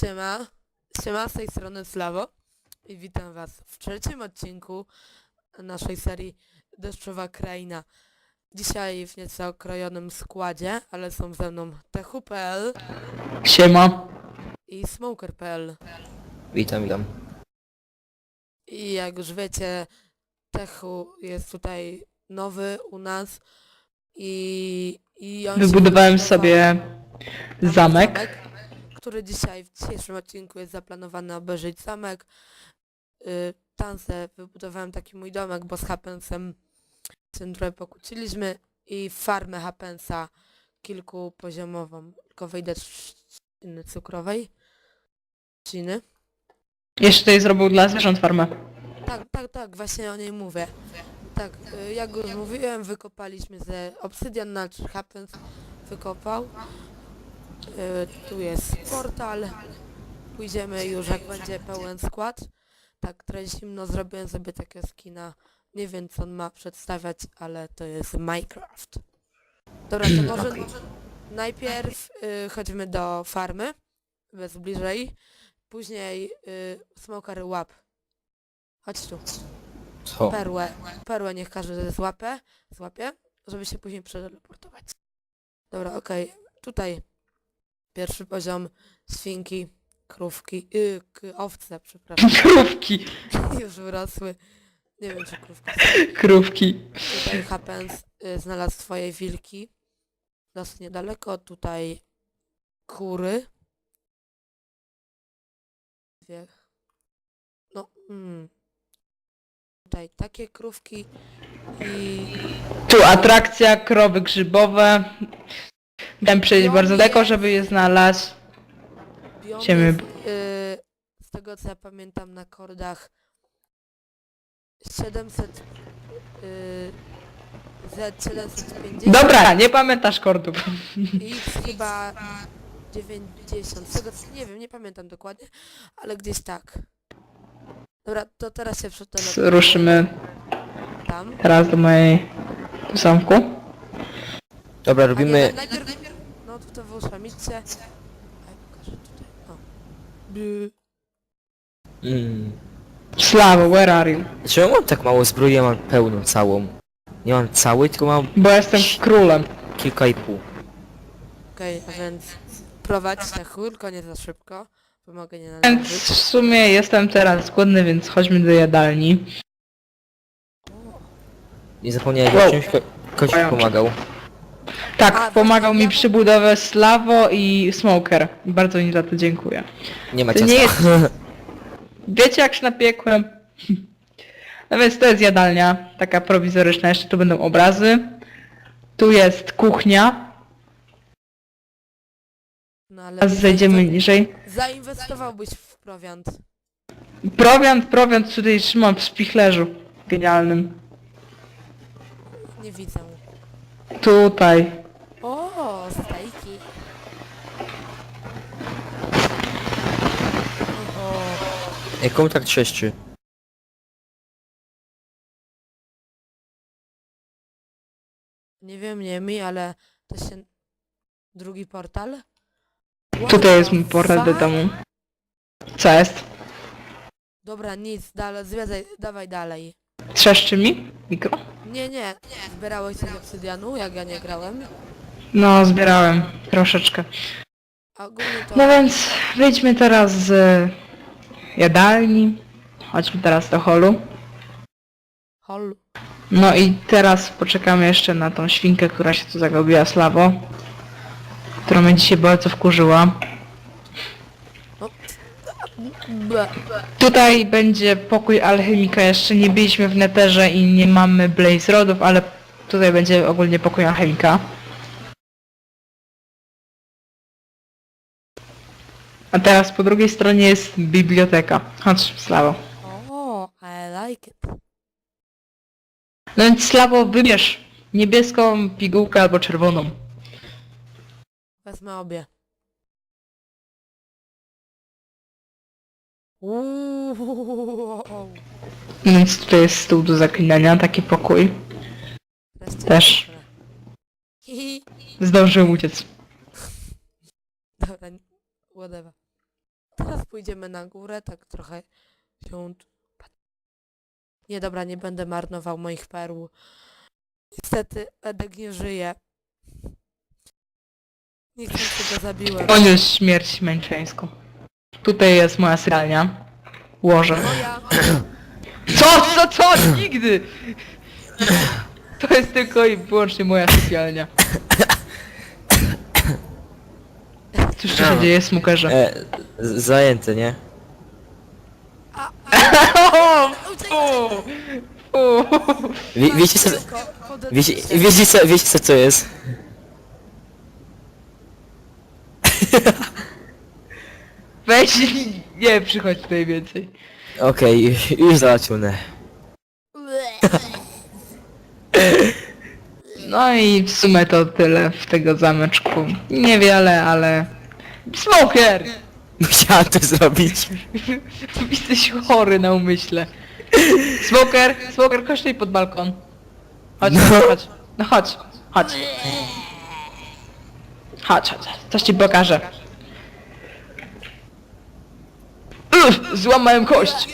Siema, siema z tej strony Slawo i witam was w trzecim odcinku naszej serii Deszczowa Kraina. Dzisiaj w nieco okrojonym składzie, ale są ze mną Techu.pl Siema. i Smoker.pl. Witam, witam. I jak już wiecie, Techu jest tutaj nowy u nas i, i on się Wybudowałem wybudował sobie zamek. Który dzisiaj w dzisiejszym odcinku jest zaplanowany obejrzeć zamek. Y, se wybudowałem taki mój domek, bo z Happensem się trochę pokłóciliśmy i farmę Happensa kilkupoziomową. Tylko trzciny cukrowej. Trzciny. Jeszcze tutaj zrobił dla zwierząt farmę. Tak, tak, tak, właśnie o niej mówię. Tak, y, jak już mówiłem, wykopaliśmy ze obsydian, znaczy Happens wykopał. Y, Tu jest portal. Pójdziemy już jak będzie pełen skład. Tak, trochę zimno zrobiłem sobie takiego skina. Nie wiem co on ma przedstawiać, ale to jest Minecraft. Dobra, to może najpierw y, chodźmy do farmy, bez bliżej. Później y, smoker łap. Chodź tu. Co? Perłę. Perłę niech każdy złapie, złapie, żeby się później przeteleportować. Dobra, okej. Tutaj pierwszy poziom świnki, krówki, yy, k- owce, przepraszam, Krówki. już wyrosły. Nie wiem czy krówki. Krówki. Tutaj Happens y, znalazł swoje wilki. Dosyć niedaleko. Tutaj kury. Dwie. No, mm. Tutaj takie krówki i Tu atrakcja, krowy grzybowe. Musiałem przejść bardzo daleko, żeby je znaleźć. biom Ciemy- jest, y, z tego co ja pamiętam na kordach 700 y, Z 750 Dobra, nie pamiętasz kordów. i X chyba 90. Z tego co, nie wiem, nie pamiętam dokładnie, ale gdzieś tak. Dobra, to teraz się przeteleportuję Ruszymy tam. teraz do mojej zamku. Dobra, A nie, robimy... najpierw, no to to wyuszamicie. A ja pokażę tutaj. O. By. Mm. Slawo, where are you? Dlaczego mam tak mało zbroi? Ja mam pełną całą. Nie mam całej, tylko mam Bo jestem królem. kilka i pół. Okej, a więc prowadź na chór, nie za szybko. Pomogę nie Więc w sumie jestem teraz głodny, więc chodźmy do jadalni. Nie zapomniałem Wow. o czymś, ko ktoś mi pomagał. Tak, A, pomagał mi przy budowie Slawo i Smoker. Bardzo mi za to dziękuję. Nie ma To ciasta. nie jest- Wiecie jak się napiekłem? No więc to jest jadalnia, taka prowizoryczna, jeszcze tu będą obrazy. Tu jest kuchnia, No ale teraz zejdziemy niżej. Zainwestowałbyś w prowiant. Prowiant, prowiant tutaj trzymam w spichlerzu. Genialnym. Nie widzę. Tutaj. O, stajki. Ej, kontrakt sześciu. Nie wiem, nie mi, ale to się... Drugi portal? What Tutaj jest mój portal do fuck? domu. Co jest? Dobra, nic, dalej, zwiedzaj, dawaj dalej. Trzeszczy mi? Mikro? Nie, nie, zbierałeś coś obsydianu, jak ja nie grałem. No, zbierałem. Troszeczkę. A ogólnie to... No więc wyjdźmy teraz z jadalni. Chodźmy teraz do holu. Hol. No i teraz poczekamy jeszcze na tą świnkę, która się tu zagubiła Slawo. Która mnie dzisiaj bardzo wkurzyła. Ble. Tutaj będzie pokój alchemika. Jeszcze nie byliśmy w neterze i nie mamy blaze rodów, ale tutaj będzie ogólnie pokój alchemika. A teraz po drugiej stronie jest biblioteka. Chodź, Slawo. O, I like it. No więc Slawo, wybierz niebieską pigułkę albo czerwoną. Wezmę obie. Uuuu. Więc tutaj jest stół do zaklinania, taki pokój. Teraz cię Też. zaproszę. Hihi. Zdążył uciec. Dobra, whatever. Teraz pójdziemy na górę, tak trochę się... tu- Nie, dobra, nie będę marnował moich perł. Niestety, Edek nie żyje. Niechcący go zabiłem. Poniósł śmierć męczeńską. Tutaj jest moja sypialnia. Łoże. Co, co, co? Nigdy! To jest tylko i wyłącznie moja sypialnia. Cóż tu się dzieje, smukerze? E, z- zajęte, nie? O, fu, fu. Wie, wiecie co... Wiecie, wiecie co, wiecie co to jest? Weź, nie przychodź tutaj więcej. Okej, już, załatwione. No i w sumie to tyle w tego zameczku. Niewiele, ale... Smoker! Musiałem to zrobić. Jesteś chory na umyśle. Smoker, smoker, chodź tutaj pod balkon. Chodź, No. chodź, chodź. No chodź, chodź. Chodź, chodź, coś ci pokażę. Uff, złamałem kość.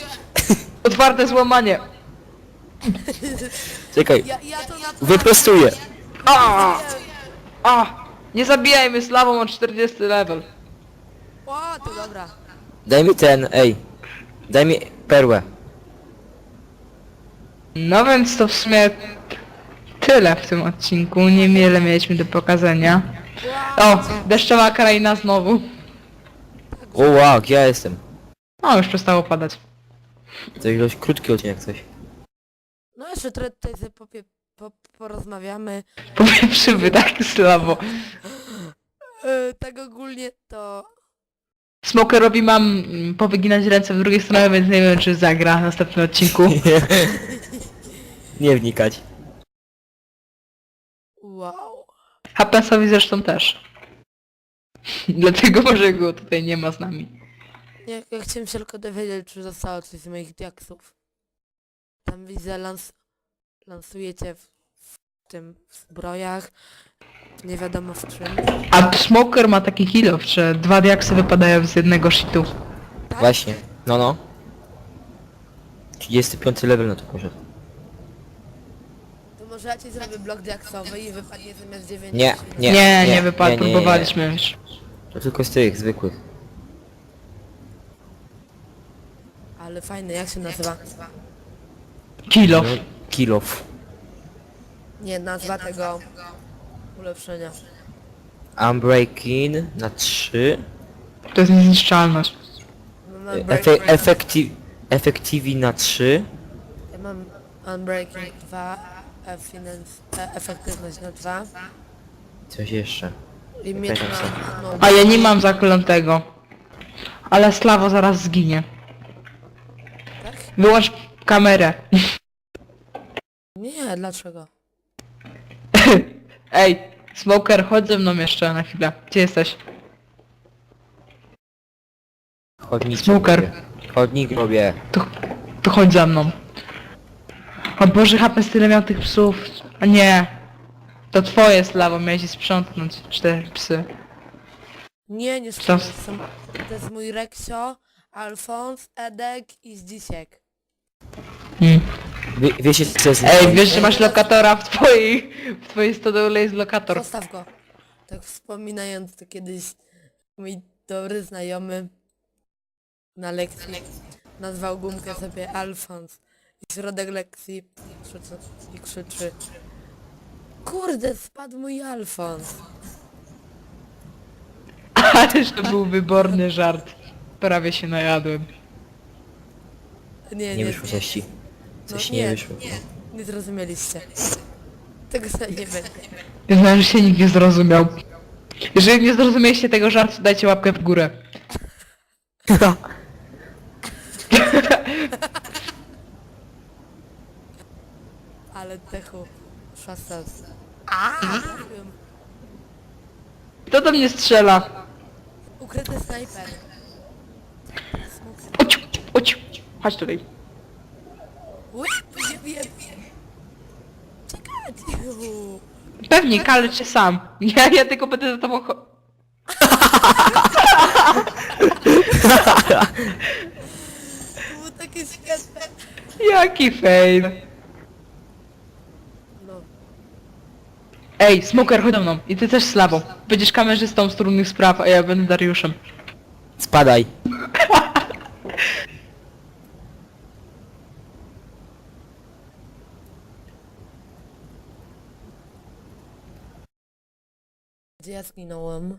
Otwarte złamanie. Czekaj, Ja, ja to na to... wyprostuję. A, a, nie zabijajmy z lawą o 40 level. O, to dobra. Daj mi ten, ej. Daj mi perłę. No więc to w sumie tyle w tym odcinku. Niewiele mieliśmy do pokazania. O, deszczowa kraina znowu. O wow, gdzie ja jestem? O, już przestało padać. To ilość krótki odcinek coś. No jeszcze trochę tutaj sobie popie, po, porozmawiamy. Powieprzywy tak słabo. Yy, tak ogólnie to... Smokerowi mam mm, powyginać ręce w drugiej stronie, więc nie wiem czy zagra w następnym odcinku. Nie wnikać. Wow. Hapensowi zresztą też. Dlatego może go tutaj nie ma z nami. Ja, ja chciałem się tylko dowiedzieć, czy zostało coś z moich diaksów. Tam widzę, lans, lansujecie w, w tym, w zbrojach. Nie wiadomo w czym. A Smoker ma taki kill off, że dwa diaksy wypadają z jednego shitu. Tak? Właśnie. No no. 35 level na to poszedł. To może ja ci zrobię blok diaksowy i wypadnie zamiast 9. Nie, nie. Nie, nie, wypadł, nie, nie, nie. próbowaliśmy już. To tylko z tych zwykłych. Ale fajny, jak się nazywa? Kill off. No, kill off. Nie, nazwa tego ulepszenia. Unbreaking na 3. To jest niezniszczalność. No, mam Efe effective, effectivi na 3. Ja mam Unbreaking 2, effinance, e, efektywność na 2 Coś jeszcze. i mieć na no, A ja nie mam zaklętego. Ale Slawo zaraz zginie. Wyłącz kamerę. Nie, dlaczego? Ej, Smoker, chodź ze mną jeszcze na chwilę. Gdzie jesteś? Chodnik Smoker. robię. Chodnik robię. To, to chodź za mną. O Boże, Hapes tyle miał tych psów. A nie. To twoje Slawo, miałeś je sprzątnąć. Cztery psy. Nie, nie szkoda. Są, to jest mój Reksio, Alfons, Edek i Zdzisiek. Hmm. Wie, wiecie co jest... Ej, wiesz, że masz lokatora w twojej... W twojej stodole jest lokator. Zostaw go. Tak wspominając to kiedyś mój dobry znajomy na lekcji nazwał gumkę sobie Alfons. I środek lekcji krzyczy, i krzyczy Kurde, spadł mój Alfons. Ależ to był wyborny żart. Prawie się najadłem. Nie, nie, Nie wyszło coś ci. Coś No nie, nie, wyszło. nie zrozumieliście. Tego za nie będzie. Wiem, że się nikt nie zrozumiał. Jeżeli nie zrozumieliście tego żartu, dajcie łapkę w górę. Ale techu. Szasas. A! trafiłem. Kto do mnie strzela? Ukryty snajper. Uć, uć. Chodź tutaj. Uuu. Pewnie, kalę cię sam. Ja, ja tylko będę za tobą cho- To było takie śmieszne. Jaki fail. No. Ej, Smoker, chodź do mną. I ty też Slawą. Będziesz kamerzystą z trudnych spraw, a ja będę Dariuszem. Spadaj. Ja zginąłem?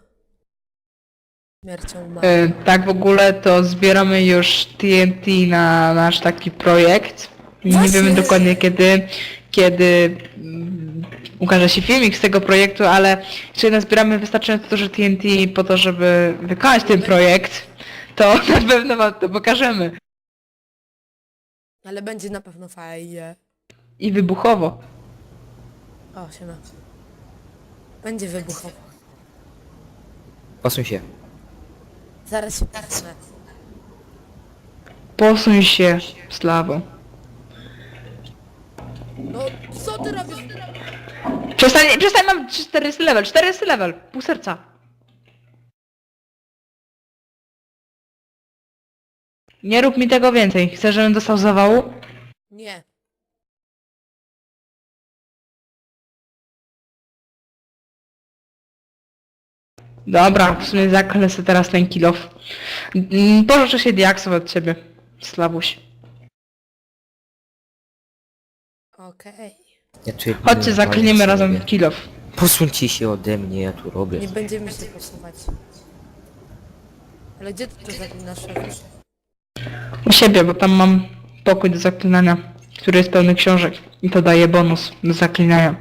Śmiercią. E, tak w ogóle to zbieramy już TNT na nasz taki projekt. Nie Właśnie. wiemy dokładnie kiedy, kiedy mm, ukaże się filmik z tego projektu, ale jeżeli nazbieramy wystarczająco dużo TNT po to, żeby wykonać ten projekt, to na pewno wam to pokażemy. Ale będzie na pewno fajnie. I wybuchowo. O, siema. Będzie wybuchowo. Posuń się. Zaraz się patrzę. Posuń się, Slawo. No, co ty robisz? Przestań, przestań, mam 400 level, 400 level, pół serca. Nie rób mi tego więcej. Chcesz, żebym dostał zawału? Nie. Dobra, w sumie zaklę sobie teraz ten kilof. Mm, Pożyczę się diaksów od ciebie, Slawuś. Okej. Ja czuję Chodźcie, zaklniemy walkę razem sobie. kilof. Posuńcie się ode mnie, ja tu robię. Nie będziemy się posuwać. Ale gdzie ty to zaklinasz? U siebie, bo tam mam pokój do zaklinania, który jest pełny książek. I to daje bonus do zaklinania.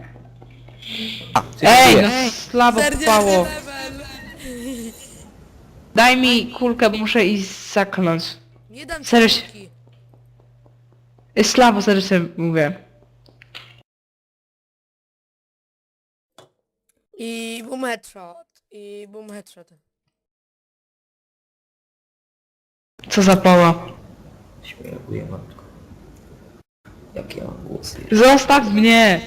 A, ty Ej, no Slawo 40 pało. level! Daj mi kulkę, bo muszę iść zakląć. Nie dam ci Serio? kulki. Ej, Slawo, serio sobie mówię. I boom headshot. I boom headshot. Co za pała. Śmieję matko. Jak ja mam głosy. Zostaw mnie!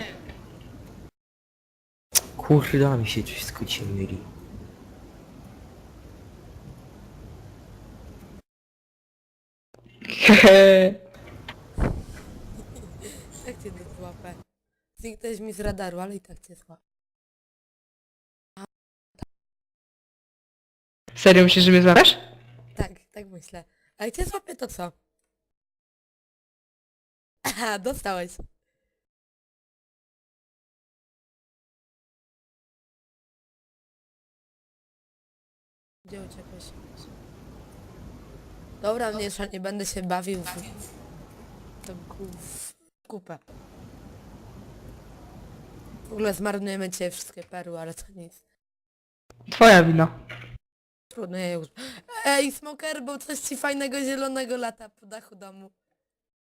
Kurde, mi się wszystko dzisiaj Jak cię nie złapę? Zniknąłeś mi z radaru, ale i tak cię złapę. Serio myślisz, że mnie złapiesz? Tak, tak myślę. A jak cię złapię, to co? Aha, dostałeś. Gdzie uciekłeś? Dobra, mniejsza, nie będę się bawił w... To gów... kupę. W ogóle zmarnujemy cię wszystkie perły, ale to nic. Twoja wina. Trudno, ja już... Ej, smoker, bo coś ci fajnego zielonego lata po dachu domu.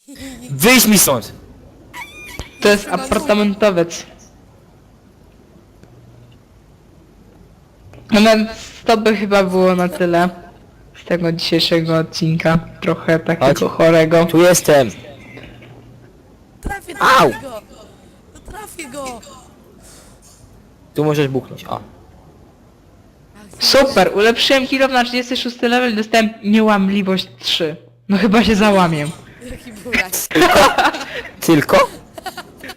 Wyjdź mi stąd! To jest apartamentowiec. No więc to by chyba było na tyle tego dzisiejszego odcinka. Trochę takiego Chodź. chorego. Tu jestem! Trafię, Au! trafię go! No trafię go! Tu możesz buchnąć, o. Super, ulepszyłem kilo na 36 level i dostałem niełamliwość 3. No chyba się załamię. Jaki burak. Tylko?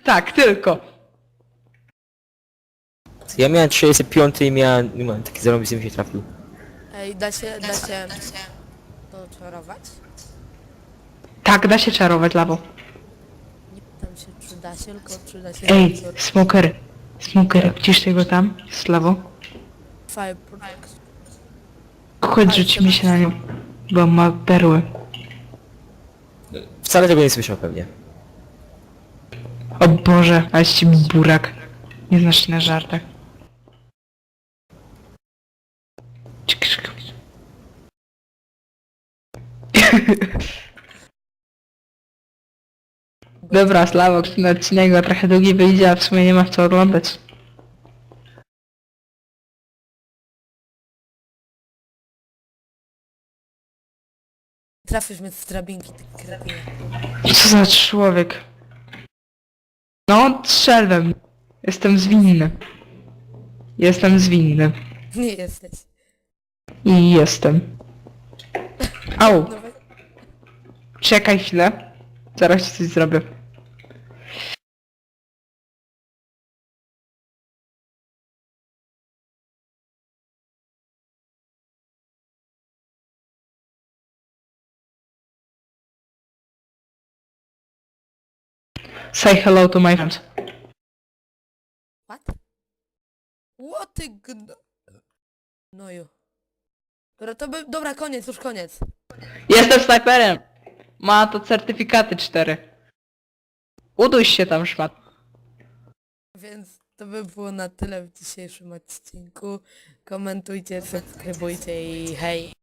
Tak, tylko. Ja miałem 35 i miałem, nie miałem taki zarobisty mi się trafił. Ej, da się, da się to czarować? Tak, da się czarować lawą. Nie pytam się, czy da się, tylko czy da się... Ej, smoker. Smoker, gdzieś tego tam? Z lawą? Fire Project. Chodź, rzucimy się na nią. Bo ma perły. Wcale tego nie słyszał pewnie. O Boże, ale ciebie burak. Nie znasz się na żartach. Dobra, Slawok, ten odcinek go trochę długi wyjdzie, a w sumie nie ma co oglądać. Trafisz mnie z drabinki, ty kretynie. Co za człowiek? No, strzelbem. Jestem zwinny. Jestem zwinny. Nie jesteś. I jestem. Au, No. Czekaj chwilę. Zaraz ci coś zrobię. Say hello to my friends. What? What ty gno... Noju. Dobra, to by... Dobra, koniec, już koniec. Jestem snajperem! Ma to certyfikaty cztery. Uduś się tam, szmat. Więc to by było na tyle w dzisiejszym odcinku. Komentujcie, subskrybujcie i hej!